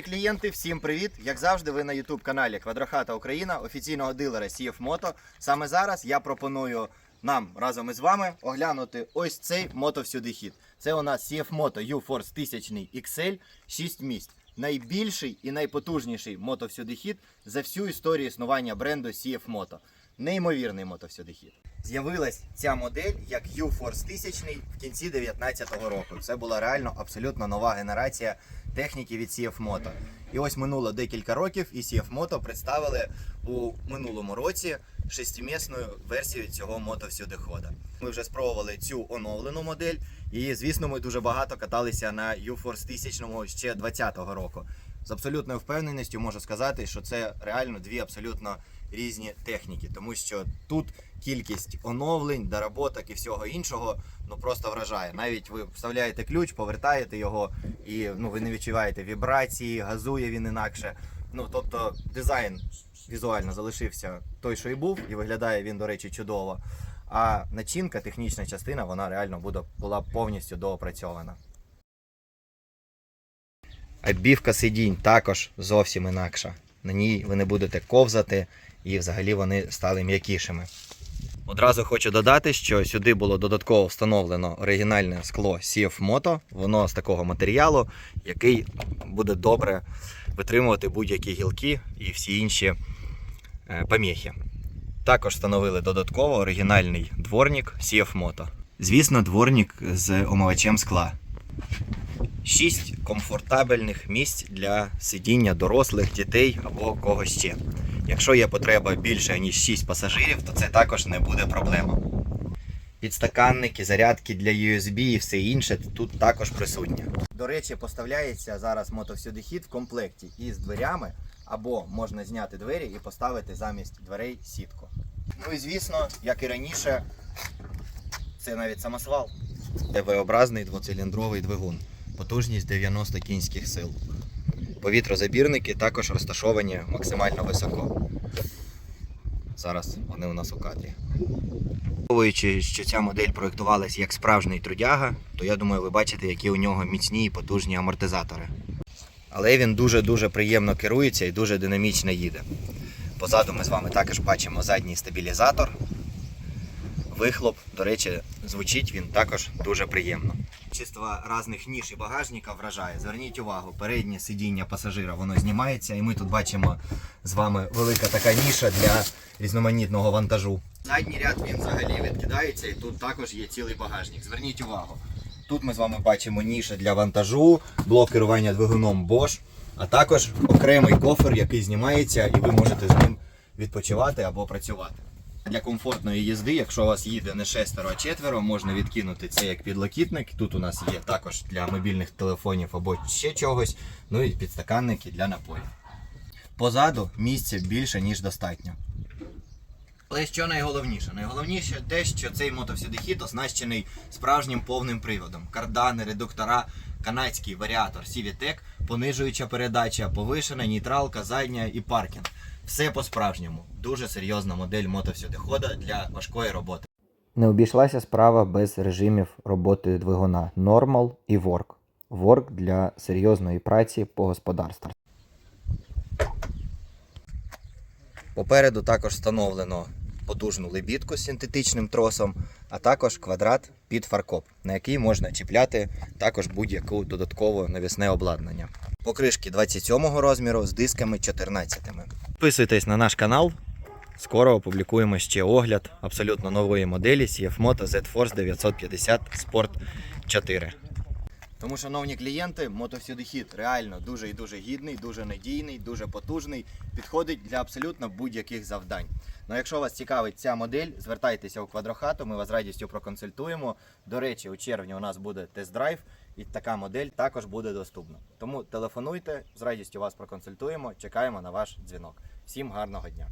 Клієнти, всім привіт! Як завжди, ви на youtube каналі Квадрохата Україна, офіційного дилера CF Moto. Саме зараз я пропоную нам разом із вами оглянути ось цей мотовсюдихід. Це у нас CF Moto U-Force 1000 XL 6 місць. Найбільший і найпотужніший мотовсюдихід за всю історію існування бренду CF Неймовірний мотовсюдихід. З'явилась ця модель як U-Force 1000 в кінці 2019 року. Це була реально абсолютно нова генерація техніки від CF Moto. І ось минуло декілька років, і CF Moto представили у минулому році шестимісну версію цього мотовсюдихода. Ми вже спробували цю оновлену модель, і звісно, ми дуже багато каталися на U-Force 1000 ще 2020 року. З абсолютною впевненістю можу сказати, що це реально дві абсолютно різні техніки, тому що тут кількість оновлень, доработок і всього іншого ну просто вражає. Навіть ви вставляєте ключ, повертаєте його, і ну ви не відчуваєте вібрації, газує він інакше. Ну тобто дизайн візуально залишився той, що і був, і виглядає він, до речі, чудово. А начинка, технічна частина, вона реально буде була повністю доопрацьована. Оббівка сидінь також зовсім інакша. На ній ви не будете ковзати, і взагалі вони стали м'якішими. Одразу хочу додати, що сюди було додатково встановлено оригінальне скло CF Moto. Воно з такого матеріалу, який буде добре витримувати будь-які гілки і всі інші е, поміхи. Також встановили додатково оригінальний дворник CF Moto. Звісно, дворник з омивачем скла. Шість комфортабельних місць для сидіння дорослих, дітей або когось ще. Якщо є потреба більше ніж 6 пасажирів, то це також не буде проблема. Підстаканники, зарядки для USB і все інше тут також присутнє. До речі, поставляється зараз мотовсюдихід в комплекті із дверями, або можна зняти двері і поставити замість дверей сітку. Ну і звісно, як і раніше, це навіть самосвал. Це V-образний двоциліндровий двигун. Потужність 90 кінських сил. Повітрозабірники також розташовані максимально високо. Зараз вони у нас у кадрі. Враховуючи, що ця модель проєктувалась як справжній трудяга, то я думаю, ви бачите, які у нього міцні і потужні амортизатори. Але він дуже-дуже приємно керується і дуже динамічно їде. Позаду ми з вами також бачимо задній стабілізатор. Вихлоп, до речі, звучить він також дуже приємно. Чисто різних ніж і багажника вражає. Зверніть увагу, переднє сидіння пасажира воно знімається, і ми тут бачимо з вами велика така ніша для різноманітного вантажу. Задній ряд він взагалі відкидається, і тут також є цілий багажник. Зверніть увагу. Тут ми з вами бачимо ніша для вантажу, блок керування двигуном Bosch, а також окремий кофер, який знімається, і ви можете з ним відпочивати або працювати. Для комфортної їзди, якщо у вас їде не шестеро, а четверо, можна відкинути це як підлокітник. Тут у нас є також для мобільних телефонів або ще чогось. Ну і підстаканники для напоїв. Позаду місця більше, ніж достатньо. Але що найголовніше? Найголовніше те, що цей мотовсюдихід оснащений справжнім повним приводом. Кардани, редуктора, канадський варіатор CVTEC, понижуюча передача, повишена, нейтралка, задня і паркінг. Все по-справжньому. Дуже серйозна модель мотовсюдихода для важкої роботи. Не обійшлася справа без режимів роботи двигуна Normal і Work. Work для серйозної праці по господарству. Попереду також встановлено потужну лебідку з синтетичним тросом, а також квадрат під фаркоп, на який можна чіпляти також будь-яке додаткове навісне обладнання. Покришки 27 розміру з дисками 14. Підписуйтесь на наш канал. Скоро опублікуємо ще огляд абсолютно нової моделі CF Moto Z-Force 950 Sport 4. Тому, шановні клієнти, мотовсюдихід реально дуже і дуже гідний, дуже надійний, дуже потужний, підходить для абсолютно будь-яких завдань. Ну, якщо вас цікавить ця модель, звертайтеся у квадрохату, ми вас радістю проконсультуємо. До речі, у червні у нас буде тест-драйв, і така модель також буде доступна. Тому телефонуйте, з радістю вас проконсультуємо. Чекаємо на ваш дзвінок. Всім гарного дня!